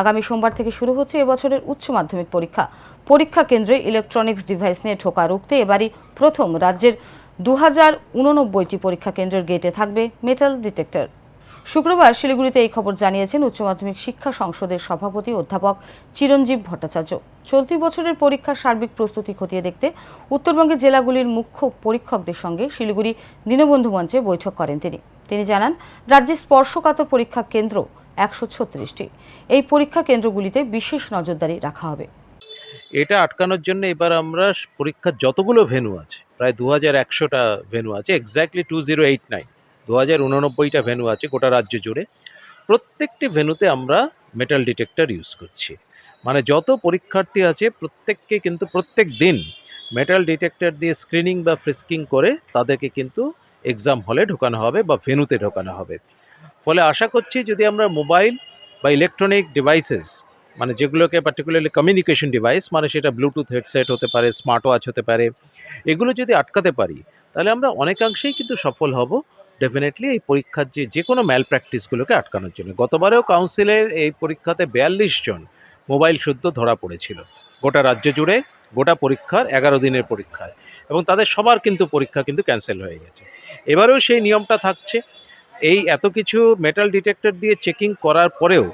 আগামী সোমবার থেকে শুরু হচ্ছে এবছরের উচ্চ মাধ্যমিক পরীক্ষা। পরীক্ষা কেন্দ্রে ইলেকট্রনিক্স ডিভাইস নিয়ে ঠোকা রুখতে এবারই প্রথম রাজ্যের দু হাজার উননব্বইটি পরীক্ষা কেন্দ্রের গেটে থাকবে মেটাল ডিটেক্টর শুক্রবার শিলিগুড়িতে এই খবর জানিয়েছেন উচ্চ মাধ্যমিক শিক্ষা সংসদের সভাপতি অধ্যাপক চিরঞ্জীব ভট্টাচার্য। চলতি বছরের পরীক্ষার সার্বিক প্রস্তুতি খতিয়ে দেখতে উত্তরবঙ্গের জেলাগুলির মুখ্য পরীক্ষকদের সঙ্গে শিলিগুড়ি দীনবন্ধু মঞ্চে বৈঠক করেন তিনি। তিনি জানান, রাজ্যে স্পর্শকাতর পরীক্ষা কেন্দ্র একশো ছত্রিশটি। এই পরীক্ষা কেন্দ্রগুলিতে বিশেষ নজরদারি রাখা হবে। এটা আটকানোর জন্য এবার আমরা পরীক্ষার যতগুলো ভেন্যু আছে, প্রায় দু হাজার একশোটা ভেন্যু আছে exactly two zero eight nine দু হাজার উননব্বইটা ভেনু আছে গোটা রাজ্য জুড়ে। প্রত্যেকটি ভেন্যুতে আমরা মেটাল ডিটেক্টর ইউজ করছি। মানে যত পরীক্ষার্থী আছে, প্রত্যেককে কিন্তু প্রত্যেক দিন মেটাল ডিটেক্টর দিয়ে স্ক্রিনিং বা ফ্রিস্কিং করে তাদেরকে কিন্তু এক্সাম হলে ঢোকানো হবে বা ভেনুতে ঢোকানো হবে। ফলে আশা করছি যদি আমরা মোবাইল বা ইলেকট্রনিক ডিভাইসেস মানে যেগুলোকে পার্টিকুলারলি কমিউনিকেশন ডিভাইস মানে সেটা ব্লুটুথ হেডসেট হতে পারে স্মার্ট ওয়াচ হতে পারে, এগুলো যদি আটকাতে পারি, তাহলে আমরা অনেকাংশেই কিন্তু সফল হব ডেফিনেটলি এই পরীক্ষার যে যে কোনো ম্যাল প্র্যাকটিসগুলোকে আটকানোর জন্য। গতবারেও কাউন্সিলের এই পরীক্ষাতে বিয়াল্লিশ জন মোবাইল শুদ্ধ ধরা পড়েছিল। গোটা রাজ্য জুড়ে গোটা পরীক্ষার এগারো দিনের পরীক্ষায়। এবং তাদের সবার কিন্তু পরীক্ষা কিন্তু ক্যান্সেল হয়ে গেছে। এবারেও সেই নিয়মটা থাকছে। এই এত কিছু মেটাল ডিটেক্টর দিয়ে চেকিং করার পরেও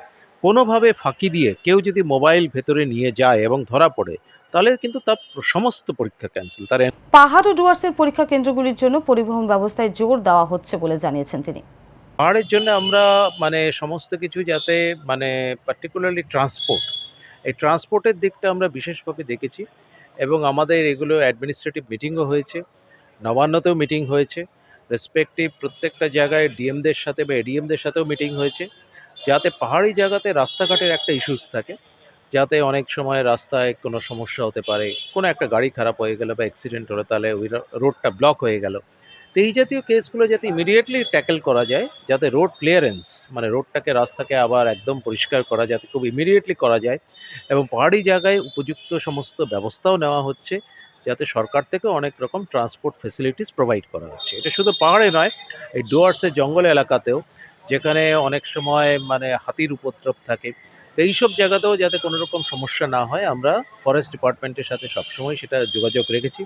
কোনোভাবে ফাঁকি দিয়ে কেউ যদি মোবাইল ভেতরে নিয়ে যায় এবং ধরা পড়ে তাহলে কিন্তু তার সমস্ত পরীক্ষা ক্যান্সেল তার পাহাড় ও ডুয়ার্সের পরীক্ষা কেন্দ্রগুলির জন্য পরিবহন ব্যবস্থায় জোর দেওয়া হচ্ছে বলে জানিয়েছেন তিনি। পাহাড়ের জন্য আমরা মানে সমস্ত কিছু যাতে মানে পার্টিকুলারলি ট্রান্সপোর্ট এই ট্রান্সপোর্টের দিকটা আমরা বিশেষভাবে দেখেছি এবং আমাদের এগুলো অ্যাডমিনিস্ট্রেটিভ মিটিংও হয়েছে নবান্নতেও মিটিং হয়েছে। রেসপেক্টিভ প্রত্যেকটা জায়গায় ডিএমদের সাথে বা এডিএমদের সাথেও মিটিং হয়েছে, যাতে পাহাড়ি জায়গাতে রাস্তাঘাটের একটা ইস্যুস থাকে, যাতে অনেক সময় রাস্তায় কোনো সমস্যা হতে পারে, কোনো একটা গাড়ি খারাপ হয়ে গেলো বা অ্যাক্সিডেন্ট হলো, তাহলে ওই রোডটা ব্লক হয়ে গেল। এই জাতীয় কেসগুলো যাতে ইমিডিয়েটলি ট্যাকেল করা যায়, যাতে রোড ক্লিয়ারেন্স মানে রোডটাকে রাস্তাকে আবার একদম পরিষ্কার করা, যাতে খুব ইমিডিয়েটলি করা যায় এবং পাহাড়ি জায়গায় উপযুক্ত সমস্ত ব্যবস্থাও নেওয়া হচ্ছে, যাতে সরকার থেকে অনেক রকম ট্রান্সপোর্ট ফেসিলিটিস প্রোভাইড করা হচ্ছে। এটা শুধু পাহাড়ে নয়, এই ডুয়ার্সের জঙ্গল এলাকাতেও, যেখানে অনেক সময় মানে হাতির উপদ্রব থাকে, তো এইসব জায়গাতেও যাতে কোনো রকম সমস্যা না হয়, আমরা ফরেস্ট ডিপার্টমেন্টের সাথে সবসময় সেটা যোগাযোগ রেখেছি।